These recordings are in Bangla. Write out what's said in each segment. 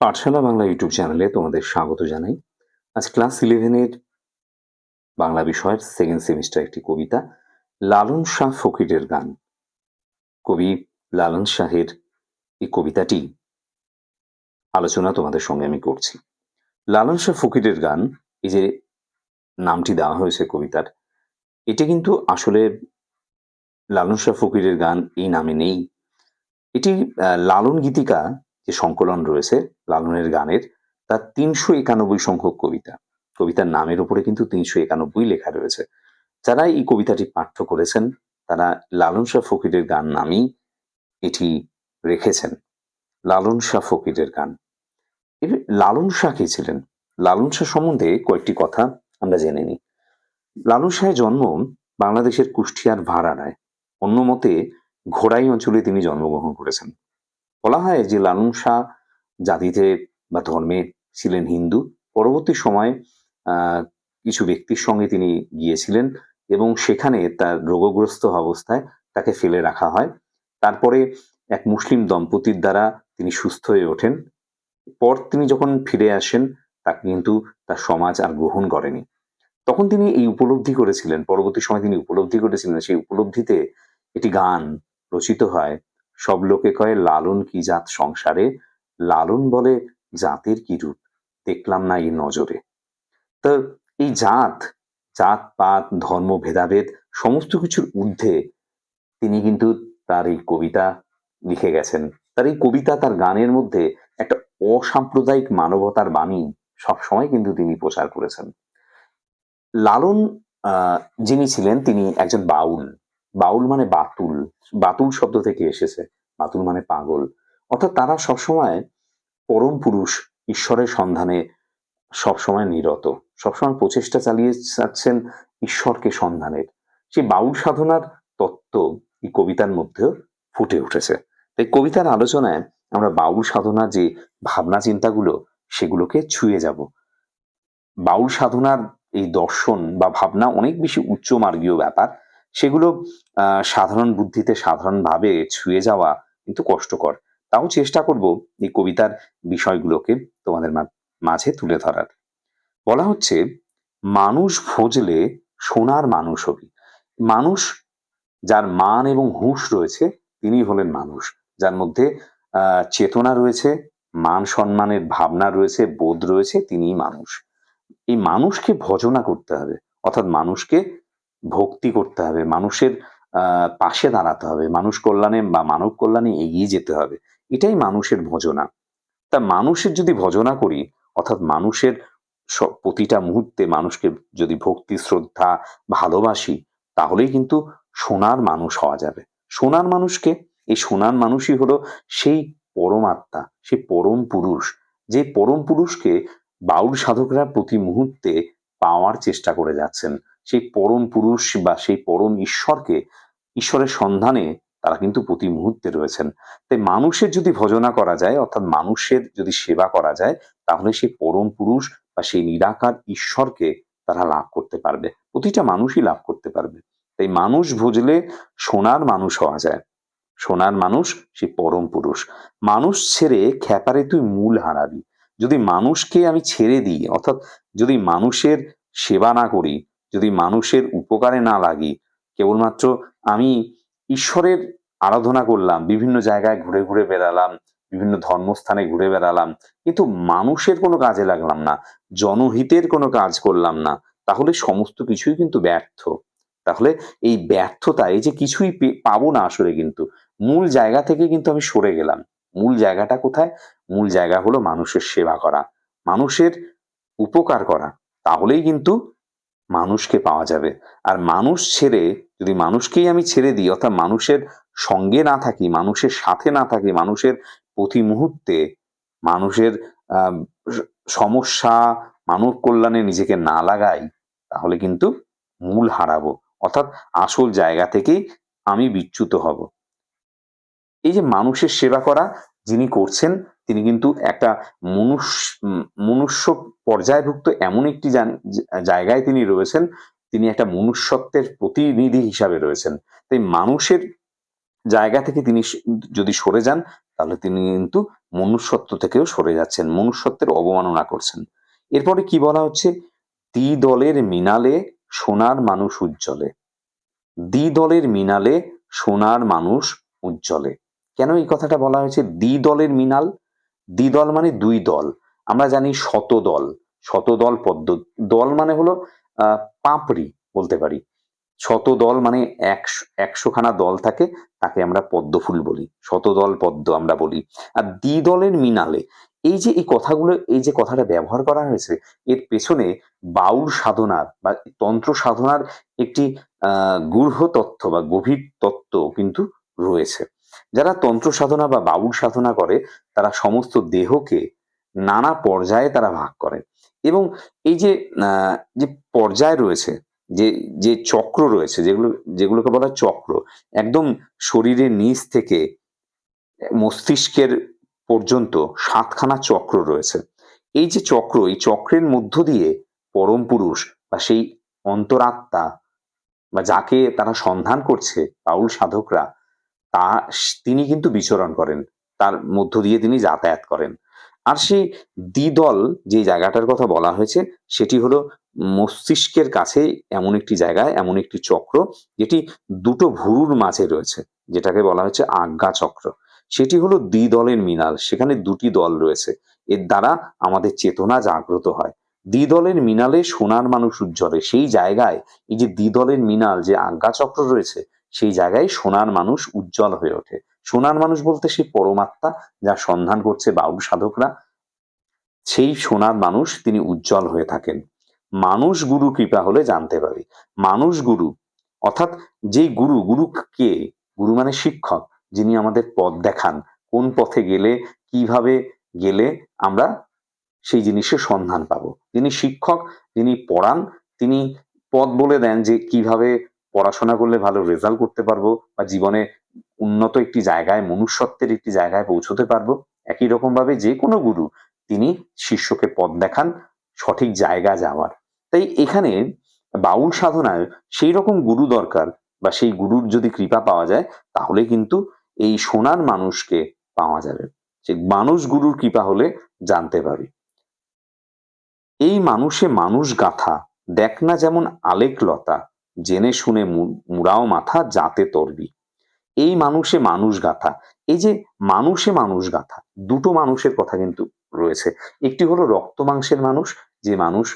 পাঠশালা বাংলা ইউটিউব চ্যানেলে তোমাদের স্বাগত জানাই। আজ ক্লাস ইলেভেনের বাংলা বিষয়ের সেকেন্ড সেমিস্টার একটি কবিতা, লালন শাহ ফকিরের গান। কবি লালন শাহের এই কবিতাটি আলোচনা তোমাদের সঙ্গে আমি করছি। লালন শাহ ফকিরের গান, এই যে নামটি দেওয়া হয়েছে কবিতার, এটা কিন্তু আসলে লালন শাহ ফকিরের গান এই নামে নেই। এটি লালন গীতিকা যে সংকলন রয়েছে লালনের গানের, তার তিনশো একানব্বই সংখ্যক কবিতা। কবিতার নামের উপরে কিন্তু তিনশো একানব্বই লেখা রয়েছে। যারা এই কবিতাটি পাঠ্য করেছেন, তারা লালন শাহ ফকিরের গান নামেই এটি রেখেছেন। লালন শাহ ফকিরের গান। এবার লালন শাহ কে ছিলেন? লালন শাহ সম্বন্ধে কয়েকটি কথা আমরা জেনে নিই। লালন শাহের জন্ম বাংলাদেশের কুষ্টিয়ার ভাড়াড়ায় অন্য মতে, ঘোড়াই অঞ্চলে তিনি জন্মগ্রহণ করেছেন। বলা হয় যে লালন শাহ জাতিতে বা ধর্মে ছিলেন হিন্দু। পরবর্তী সময়ে কিছু ব্যক্তির সঙ্গে তিনি গিয়েছিলেন এবং সেখানে তার রোগগ্রস্ত অবস্থায় তাকে ফেলে রাখা হয়। তারপরে এক মুসলিম দম্পতির দ্বারা তিনি সুস্থ হয়ে ওঠেন। পর তিনি যখন ফিরে আসেন, তাকে কিন্তু তার সমাজ আর গ্রহণ করেনি। তখন তিনি এই উপলব্ধি করেছিলেন, পরবর্তী সময় তিনি উপলব্ধি করেছিলেন সেই উপলব্ধিতে একটি গান রচিত হয়। সব লোকে কয়, লালন কি জাত সংসারে? লালন বলে জাতের কি রূপ? দেখলাম না এই নজরে। তো এই জাত জাত, পাত, ধর্ম, ভেদাভেদ সমস্ত কিছুর ঊর্ধ্বে তিনি কিন্তু তার এই কবিতা লিখে গেছেন। তার এই কবিতা তার গানের মধ্যে একটা অসাম্প্রদায়িক মানবতার বাণী সবসময় কিন্তু তিনি প্রচার করেছেন। লালন যিনি ছিলেন তিনি একজন বাউল। বাউল মানে বাতুল বাতুল শব্দ থেকে এসেছে, বাতুল মানে পাগল। অর্থাৎ তারা সবসময় পরম পুরুষ, ঈশ্বরের সন্ধানে সবসময় নিরত, সবসময় প্রচেষ্টা চালিয়ে যাচ্ছেন ঈশ্বরকে সন্ধানের। সেই বাউল সাধনার তত্ত্ব এই কবিতার মধ্যেও ফুটে উঠেছে। তাই কবিতার আলোচনায় আমরা বাউল সাধনার যে ভাবনা চিন্তাগুলো, সেগুলোকে ছুঁয়ে যাব। বাউল সাধনার এই দর্শন বা ভাবনা অনেক বেশি উচ্চ মার্গীয় ব্যাপার। সেগুলো সাধারণ বুদ্ধিতে সাধারণভাবে ছুঁয়ে যাওয়া কিন্তু কষ্টকর। তাও চেষ্টা করব এই কবিতার বিষয়গুলোকে তোমাদের মাঝে তুলে ধরার। বলা হচ্ছে, মানুষ ভজলে সোনার মানুষ হবি। মানুষ যার মান এবং হুঁশ রয়েছে তিনি হলেন মানুষ। যার মধ্যে চেতনা রয়েছে, মান সম্মানের ভাবনা রয়েছে, বোধ রয়েছে, তিনিই মানুষ। এই মানুষকে ভজনা করতে হবে। অর্থাৎ মানুষকে ভক্তি করতে হবে, মানুষের পাশে দাঁড়াতে হবে, মানুষ কল্যাণে বা মানব কল্যাণে এগিয়ে যেতে হবে, এটাই মানুষের ভজনা। তা মানুষের যদি ভজনা করি, অর্থাৎ মানুষের প্রতিটা মুহূর্তে মানুষকে যদি ভক্তি, শ্রদ্ধা, ভালোবাসি, তাহলেই কিন্তু সোনার মানুষ হওয়া যাবে। সোনার মানুষকে, এই সোনার মানুষই হলো সেই পরমাত্মা, সেই পরম পুরুষ, যে পরম পুরুষকে বাউল সাধকরা প্রতি মুহূর্তে পাওয়ার চেষ্টা করে যাচ্ছেন। সেই পরম পুরুষ বা সেই পরম ঈশ্বরকে ঈশ্বরের সন্ধানে তারা কিন্তু প্রতি মুহূর্তে রয়েছেন। তাই মানুষের যদি ভজনা করা যায়, অর্থাৎ মানুষের যদি সেবা করা যায়, তাহলে সেই পরম পুরুষ বা সেই নিরাকার ঈশ্বরকে তারা লাভ করতে পারবে। প্রতিটা মানুষই লাভ করতে পারবে। তাই মানুষ ভজলে সোনার মানুষ হওয়া যায়। সোনার মানুষ, সেই পরম পুরুষ। মানুষ ছেড়ে খ্যাপারে তুই মূল হারাবি। যদি মানুষকে আমি ছেড়ে দিই, অর্থাৎ যদি মানুষের সেবা না করি যদি মানুষের উপকারে না লাগি, কেবলমাত্র আমি ঈশ্বরের আরাধনা করলাম, বিভিন্ন জায়গায় ঘুরে ঘুরে বেড়ালাম, বিভিন্ন ধর্মস্থানে ঘুরে বেড়ালাম, কিন্তু মানুষের কোনো কাজে লাগলাম না, জনহিতের কোনো কাজ করলাম না, তাহলে সমস্ত কিছুই কিন্তু ব্যর্থ। তাহলে এই ব্যর্থতা, এই যে কিছুই পাবো না আসলে কিন্তু, মূল জায়গা থেকে কিন্তু আমি সরে গেলাম। মূল জায়গাটা কোথায়? মূল জায়গা হলো মানুষের সেবা করা, মানুষের উপকার করা। তাহলেই কিন্তু মানুষকে পাওয়া যাবে। আর মানুষ ছেড়ে, যদি মানুষকেই আমি ছেড়ে দিই, অর্থাৎ মানুষের সঙ্গে না থাকি, মানুষের সাথে না থাকি, মানুষের প্রতি মুহূর্তে মানুষের সমস্যা, মানব কল্যাণে নিজেকে না লাগাই, তাহলে কিন্তু মূল হারাবো। অর্থাৎ আসল জায়গা থেকেই আমি বিচ্যুত হব। এই যে মানুষের সেবা করা যিনি করছেন তিনি কিন্তু একটা মনুষ্য মনুষ্য পর্যায়ভুক্ত এমন একটি জায়গায় তিনি রয়েছেন, তিনি একটা মনুষ্যত্বের প্রতিনিধি হিসাবে রয়েছেন। তাই মানুষের জায়গা থেকে তিনি যদি সরে যান, তাহলে তিনি কিন্তু মনুষ্যত্ব থেকেও সরে যাচ্ছেন, মনুষ্যত্বের অবমাননা করছেন। এরপরে কি বলা হচ্ছে? দ্বি দলের মিনালে সোনার মানুষ উজ্জ্বলে। দ্বি দলের মিনালে সোনার মানুষ উজ্জ্বলে। কেন এই কথাটা বলা হয়েছে? দ্বি দলের মিনাল দ্বিদল মানে দুই দল। আমরা জানি শতদল। শতদল পদ্ম, দল মানে হলো পাপড়ি বলতে পারি। শতদল মানে একশো, একশোখানা দল থাকে, তাকে আমরা পদ্ম ফুল বলি। শতদল পদ্ম আমরা বলি। আর দ্বিদলের মিনালে, এই যে এই কথাগুলো, এই যে কথাটা ব্যবহার করা হয়েছে, এর পেছনে বাউল সাধনার বা তন্ত্র সাধনার একটি আহ গূঢ় তত্ত্ব বা গভীর তত্ত্ব কিন্তু রয়েছে। যারা তন্ত্র সাধনা বা বাউল সাধনা করে, তারা সমস্ত দেহকে নানা পর্যায়ে তারা ভাগ করে। এবং এই যে যে পর্যায় রয়েছে, যে যে চক্র রয়েছে, যেগুলো, যেগুলোকে বলা চক্র, একদম শরীরের নিচ থেকে মস্তিষ্কের পর্যন্ত সাতখানা চক্র রয়েছে। এই যে চক্র, এই চক্রের মধ্য দিয়ে পরম পুরুষ বা সেই অন্তরাত্মা বা যাকে তারা সন্ধান করছে, বাউল সাধকরা তা তিনি কিন্তু বিচরণ করেন। তার মধ্য দিয়ে তিনি যাতায়াত করেন। আর সেই দ্বিদল যে জায়গাটার কথা বলা হয়েছে, সেটি হলো মস্তিষ্কের কাছে এমন একটি জায়গায় এমন একটি চক্র, যেটি দুটো ভুরুর মাঝে রয়েছে, যেটাকে বলা হচ্ছে আজ্ঞা চক্র। সেটি হলো দ্বিদলের মিনাল, সেখানে দুটি দল রয়েছে। এর দ্বারা আমাদের চেতনা জাগ্রত হয়। দ্বিদলের মিনালে সোনার মানুষ উজ্জ্বলে। সেই জায়গায় এই যে দ্বিদলের মিনাল, যে আজ্ঞা চক্র রয়েছে সেই জায়গায় সোনার মানুষ উজ্জ্বল হয়ে ওঠে। সোনার মানুষ বলতে সেই পরমাত্মা যা সন্ধান করছে বাউল সাধকরা। সেই সোনার মানুষ তিনি উজ্জ্বল হয়ে থাকেন। মানুষ গুরু কৃপা হলে জানতে পারি। মানুষ গুরু, অর্থাৎ যেই গুরু গুরু কে? গুরু মানে শিক্ষক, যিনি আমাদের পথ দেখান। কোন পথে গেলে, কীভাবে গেলে আমরা সেই জিনিসের সন্ধান পাবো। যিনি শিক্ষক যিনি পড়ান, তিনি পথ বলে দেন যে কীভাবে পড়াশোনা করলে ভালো রেজাল্ট করতে পারব বা জীবনে উন্নত একটি জায়গায়, মনুষ্যত্বের একটি জায়গায় পৌঁছতে পারব, একই রকম ভাবে যে কোনো গুরু তিনি শিষ্যকে পথ দেখান, সঠিক জায়গা যাওয়ার। তাই এখানে বাউল সাধনায় সেই রকম গুরু দরকার বা সেই গুরুর যদি কৃপা পাওয়া যায়, তাহলে কিন্তু এই সোনার মানুষকে পাওয়া যাবে। যে মানুষ গুরুর কৃপা হলে জানতে পারি। এই মানুষে মানুষ গাথা, দেখ না যেমন আলেক লতা জেনে শুনে মুড়াও মাথা, যাতে তরবি। এই মানুষে মানুষ গাথা। এই যে মানুষে মানুষ গাথা, দুটো মানুষের কথা কিন্তু রয়েছে। একটি হলো রক্ত মাংসের মানুষ, যে মানুষ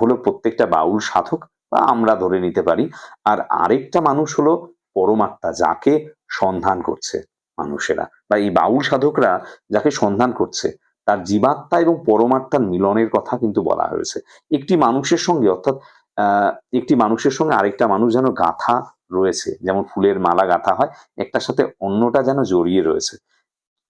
হলো প্রত্যেকটা বাউল সাধক বা আমরা ধরে নিতে পারি। আর আরেকটা মানুষ হলো পরমাত্মা, যাকে সন্ধান করছে মানুষেরা। বা এই বাউল সাধকরা যাকে সন্ধান করছে, তার জীবাত্মা এবং পরমাত্মার মিলনের কথা কিন্তু বলা হয়েছে। একটি মানুষের সঙ্গে অর্থাৎ একটি মানুষের সঙ্গে আরেকটা মানুষ যেন গাথা রয়েছে। যেমন ফুলের মালা গাথা হয়, একটার সাথে অন্যটা যেন জড়িয়ে রয়েছে।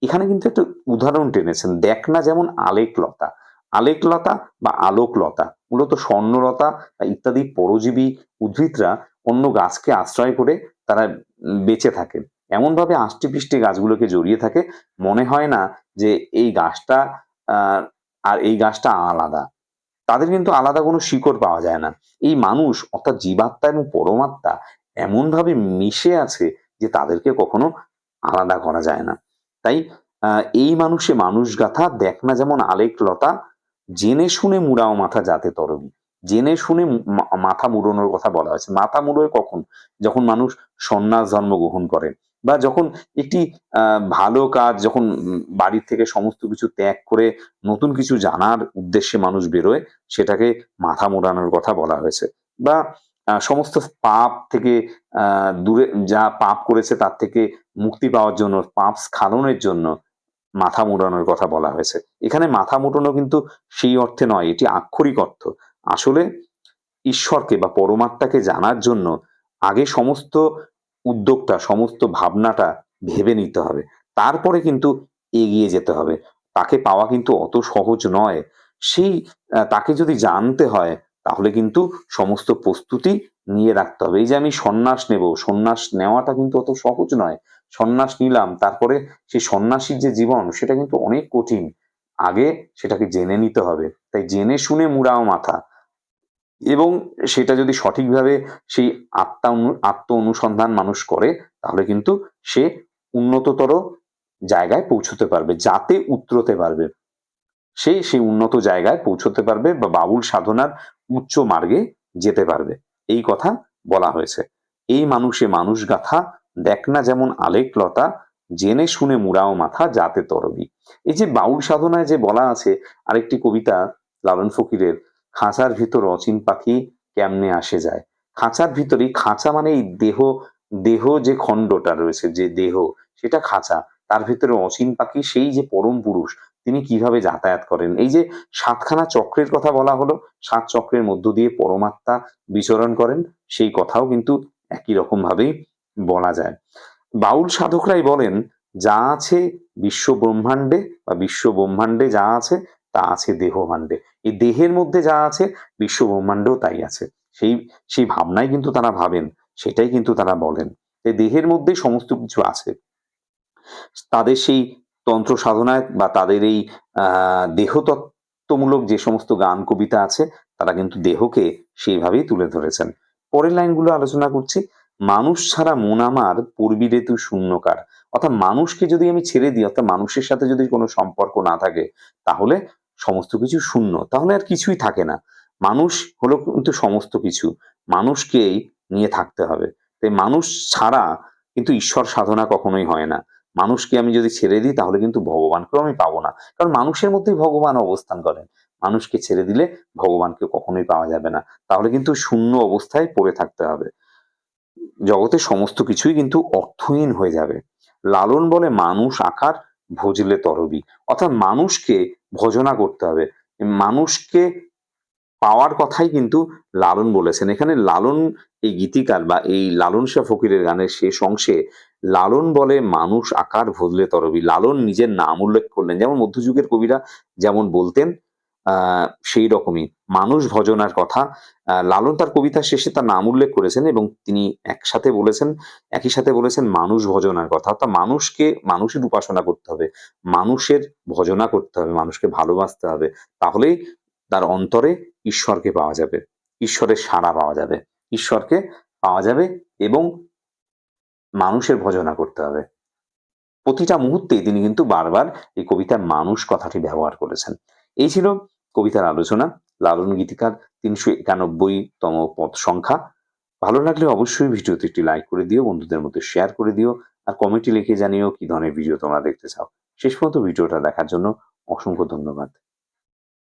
এখানে কিন্তু একটা উদাহরণ টেনেছেন। দেখ না যেমন আলেকলতা। আলেকলতা বা আলোকলতা, মূলত স্বর্ণলতা বা ইত্যাদি পরজীবী উদ্ভিদরা অন্য গাছকে আশ্রয় করে তারা বেঁচে থাকেন। এমন ভাবে আষ্টি পৃষ্টি গাছগুলোকে জড়িয়ে থাকে। মনে হয় না যে এই গাছটা আর এই গাছটা আলাদা। তাদের কিন্তু আলাদা কোনো শিকড় পাওয়া যায় না। এই মানুষ, অর্থাৎ জীবাত্মা এবং পরমাত্মা এমন ভাবে মিশে আছে যে তাদেরকে কখনো আলাদা করা যায় না। তাই এই মানুষে মানুষ গাথা, দেখ না যেমন আলেক লতা, জেনে শুনে মুড়াও মাথা যাতে তরবি জেনে শুনে মাথা মুড়োনোর কথা বলা হয়েছে। মাথা মুড়োয় কখন? যখন মানুষ সন্ন্যাস জন্মগ্রহণ করেন বা যখন একটি ভালো কাজ যখন বাড়ির থেকে সমস্ত কিছু ত্যাগ করে নতুন কিছু জানার উদ্দেশ্যে মানুষ বেরোয়, সেটাকে মাথা মোড়ানোর কথা বলা হয়েছে। বা সমস্ত পাপ থেকে দূরে যা পাপ করেছে তার থেকে মুক্তি পাওয়ার জন্য, পাপ স্খালনের জন্য মাথা মুড়ানোর কথা বলা হয়েছে। এখানে মাথা মুড়ানো কিন্তু সেই অর্থে নয়, এটি আক্ষরিক অর্থ। আসলে ঈশ্বরকে বা পরমাত্মাকে জানার জন্য আগে সমস্ত উদ্যোগটা সমস্ত ভাবনাটা ভেবে নিতে হবে। তারপরে কিন্তু এগিয়ে যেতে হবে। তাকে পাওয়া কিন্তু অত সহজ নয়। সেই তাকে যদি জানতে হয়, তাহলে কিন্তু সমস্ত প্রস্তুতি নিয়ে রাখতে হবে। এই যে আমি সন্ন্যাস নেব, সন্ন্যাস নেওয়াটা কিন্তু অত সহজ নয়। সন্ন্যাস নিলাম, তারপরে সেই সন্ন্যাসীর যে জীবন, সেটা কিন্তু অনেক কঠিন। আগে সেটাকে জেনে নিতে হবে। তাই জেনে শুনে মুড়াও মাথা। এবং সেটা যদি সঠিকভাবে সেই আত্মা আত্ম অনুসন্ধান মানুষ করে, তাহলে কিন্তু সে উন্নততর জায়গায় পৌঁছতে পারবে, যাতে উতরতে পারবে। সে সেই উন্নত জায়গায় পৌঁছতে পারবে বা বাউল সাধনার উচ্চ মার্গে যেতে পারবে। এই কথা বলা হয়েছে। এই মানুষে মানুষ গাথা, দেখ না যেমন আলেক লতা, জেনে শুনে মুড়াও মাথা, যাতে তরবি। এই যে বাউল সাধনায় যে বলা আছে, আরেকটি কবিতা লালন ফকিরের খাঁচার ভিতর অচিন পাখি কেমনে আসে যায়? খাঁচার ভিতরেই, খাঁচা মানে এই দেহ দেহ যে খণ্ডটা রয়েছে, যে দেহ, সেটা খাঁচা। তার ভিতরে অচিন পাখি, সেই যে পরম পুরুষ, তিনি কীভাবে যাতায়াত করেন? এই যে সাতখানা চক্রের কথা বলা হলো, সাত চক্রের মধ্য দিয়ে পরমাত্মা বিচরণ করেন, সেই কথাও কিন্তু একই রকম ভাবেই বলা যায়। বাউল সাধকরাই বলেন, যা আছে বিশ্ব ব্রহ্মাণ্ডে বা বিশ্ব ব্রহ্মাণ্ডে যা আছে তা আছে দেহভাণ্ডে। এই দেহের মধ্যে যা আছে বিশ্ব ব্রহ্মাণ্ডেও তাই আছে। সেই সেই ভাবনাই কিন্তু তারা ভাবেন, সেটাই কিন্তু তারা বলেন। এই দেহের মধ্যে সমস্ত কিছু আছে। তাদের সেই তন্ত্র সাধনায় বা তাদের এই দেহতত্ত্বমূলক যে সমস্ত গান, কবিতা আছে, তারা কিন্তু দেহকে সেইভাবেই তুলে ধরেছেন। পরের লাইনগুলো আলোচনা করছি। মানুষ ছাড়া মন আমার পূর্বী ঋতু শূন্যকার। অর্থাৎ মানুষকে যদি আমি ছেড়ে দিই, অর্থাৎ মানুষের সাথে যদি কোনো সম্পর্ক না থাকে, তাহলে সমস্ত কিছু শূন্য, তাহলে আর কিছুই থাকে না। মানুষ হলো কিন্তু সমস্ত কিছু। মানুষকেই নিয়ে থাকতে হবে। তাই মানুষ ছাড়া কিন্তু ঈশ্বর সাধনা কখনোই হয় না। মানুষকে আমি যদি ছেড়ে দিই, তাহলে কিন্তু ভগবানকেও আমি পাবো না। কারণ মানুষের মধ্যেই ভগবান অবস্থান করেন। মানুষকে ছেড়ে দিলে ভগবানকে কখনোই পাওয়া যাবে না। তাহলে কিন্তু শূন্য অবস্থায় পড়ে থাকতে হবে। জগতের সমস্ত কিছুই কিন্তু অর্থহীন হয়ে যাবে। লালন বলে মানুষ, আকার ভজলে তরবি। অর্থাৎ মানুষকে ভজনা করতে হবে। মানুষকে পাওয়ার কথাই কিন্তু লালন বলেছেন। এখানে লালন এই গীতিকার বা এই লালন শাহ ফকিরের গানের শেষ অংশে লালন বলে মানুষ আকার ভজলে তরবি। লালন নিজের নাম উল্লেখ করলেন। যেমন মধ্যযুগের কবিরা যেমন বলতেন সেই রকমই। মানুষ ভজনার কথা লালন তার কবিতার শেষে তার নাম উল্লেখ করেছেন এবং তিনি একসাথে বলেছেন, একই সাথে বলেছেন মানুষ ভজনার কথা। অর্থাৎ মানুষকে, মানুষের উপাসনা করতে হবে, মানুষের ভজনা করতে হবে, মানুষকে ভালোবাসতে হবে। তাহলেই তার অন্তরে ঈশ্বরকে পাওয়া যাবে, ঈশ্বরের সাড়া পাওয়া যাবে, ঈশ্বরকে পাওয়া যাবে এবং মানুষের ভজনা করতে হবে। প্রতিটা মুহূর্তেই তিনি কিন্তু বারবার এই কবিতার মানুষ কথাটি ব্যবহার করেছেন। এই ছিল কবিতার আলোচনা, লালন গীতিকার তিনশো একানব্বই তম পদ সংখ্যা। ভালো লাগলে অবশ্যই ভিডিওতে একটি লাইক করে দিও, বন্ধুদের মধ্যে শেয়ার করে দিও, আর কমেন্টে লিখে জানিও কি ধরনের ভিডিও তোমরা দেখতে চাও। শেষ পর্যন্ত ভিডিওটা দেখার জন্য অসংখ্য ধন্যবাদ।